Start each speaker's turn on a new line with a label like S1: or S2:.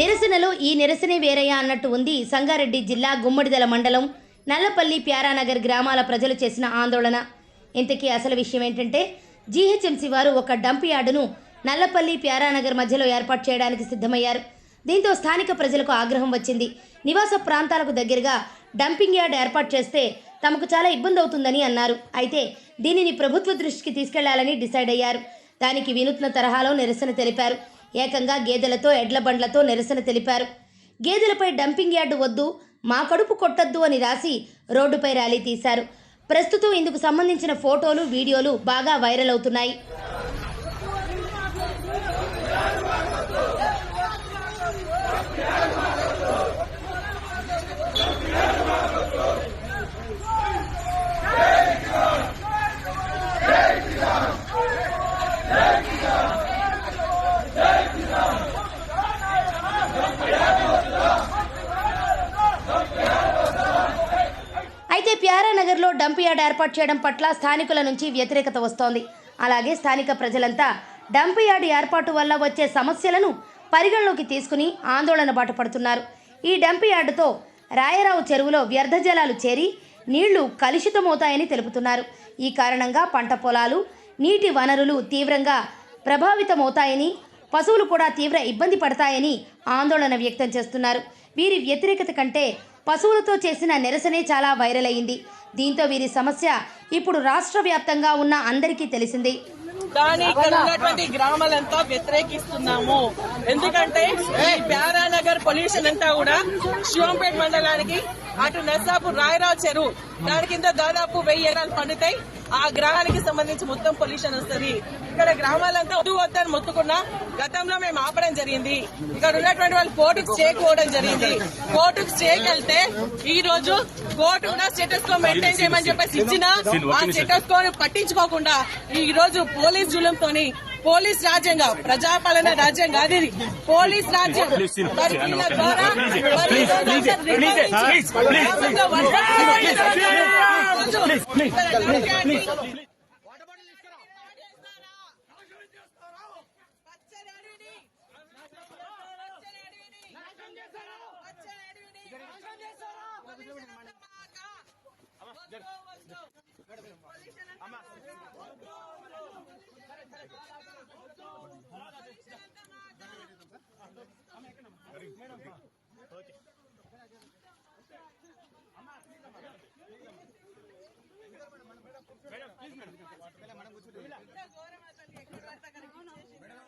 S1: నిరసనలో ఈ నిరసనే వేరయ్య అన్నట్టు ఉంది సంగారెడ్డి జిల్లా గుమ్మడిదల మండలం నల్లపల్లి ప్యారానగర్ గ్రామాల ప్రజలు చేసిన ఆందోళన. ఇంతకీ అసలు విషయం ఏంటంటే జీహెచ్ఎంసీ వారు ఒక డంప్ యార్డును నల్లపల్లి ప్యారానగర్ మధ్యలో ఏర్పాటు చేయడానికి సిద్ధమయ్యారు. దీంతో స్థానిక ప్రజలకు ఆగ్రహం వచ్చింది. నివాస ప్రాంతాలకు దగ్గరగా డంపింగ్ యార్డ్ ఏర్పాటు చేస్తే తమకు చాలా ఇబ్బంది అవుతుందని అన్నారు. అయితే దీనిని ప్రభుత్వ దృష్టికి తీసుకెళ్ళాలని డిసైడ్ అయ్యారు. దానికి వినూత్న తరహాలో నిరసన తెలిపారు. ఏకంగా గేదెలతో ఎడ్ల బండ్లతో నిరసన తెలిపారు. గేదెలపై డంపింగ్ యార్డు వద్దు మా కడుపు కొట్టద్దు అని రాసి రోడ్డుపై ర్యాలీ తీశారు. ప్రస్తుతం ఇందుకు సంబంధించిన ఫోటోలు వీడియోలు బాగా వైరల్ అవుతున్నాయి. అయితే ప్యారానగర్లో డంప్ యార్డ్ ఏర్పాటు చేయడం పట్ల స్థానికుల నుంచి వ్యతిరేకత వస్తోంది. అలాగే స్థానిక ప్రజలంతా డంప్ యార్డ్ ఏర్పాటు వల్ల వచ్చే సమస్యలను పరిగణలోకి తీసుకుని ఆందోళన బాట పడుతున్నారు ఈ డంప్ యార్డుతో రాయరావు చెరువులో వ్యర్థ జలాలు చేరి నీళ్ళు కలుషితమవుతాయని తెలుపుతున్నారు. ఈ కారణంగా పంట పొలాలు నీటి వనరులు తీవ్రంగా ప్రభావితమవుతాయని పశువులు కూడా తీవ్ర ఇబ్బంది పడతాయని ఆందోళన వ్యక్తం చేస్తున్నారు. వీరి వ్యతిరేకత కంటే పశువులతో చేసిన నిరసనే చాలా వైరల్ అయింది. దీంతో వీరి సమస్య ఇప్పుడు రాష్ట్ర వ్యాప్తంగా ఉన్న అందరికీ తెలిసింది.
S2: దాని ఇక్కడ ఉన్నటువంటి గ్రామాలంతా వ్యతిరేకిస్తున్నాము. ఎందుకంటే ఈ ప్యారానగర్ పొల్యూషన్ అంతా కూడా శివంపేట మండలానికి అటు నర్సాపూర్ రాయరావు చెరువు దాని కింద దాదాపు వెయ్యి ఎకరాలు పండుతాయి. ఆ గ్రామానికి సంబంధించి మొత్తం పొల్యూషన్ వస్తుంది ఇక్కడ గ్రామాలంతా వద్దు వద్దని మొత్తుకున్నా గతంలో మేము ఆపడం జరిగింది ఇక్కడ ఉన్నటువంటి వాళ్ళు కోర్టుకు స్టేకి పోవడం జరిగింది కోర్టుకు వెళ్తే ఈ రోజు కోర్టు కూడా స్టేటస్ కో మెయింటైన్ చేయమని చెప్పేసి ఇచ్చిన ఆ స్టేటస్ కో పట్టించుకోకుండా ఈ రోజు పోలీస్ జులంతోని పోలీస్ రాజ్యంగా ప్రజాపాలన రాజ్యం కాదు ఇది పోలీస్ రాజ్యం ద్వారా ప్లీజ్ మేడం మేడం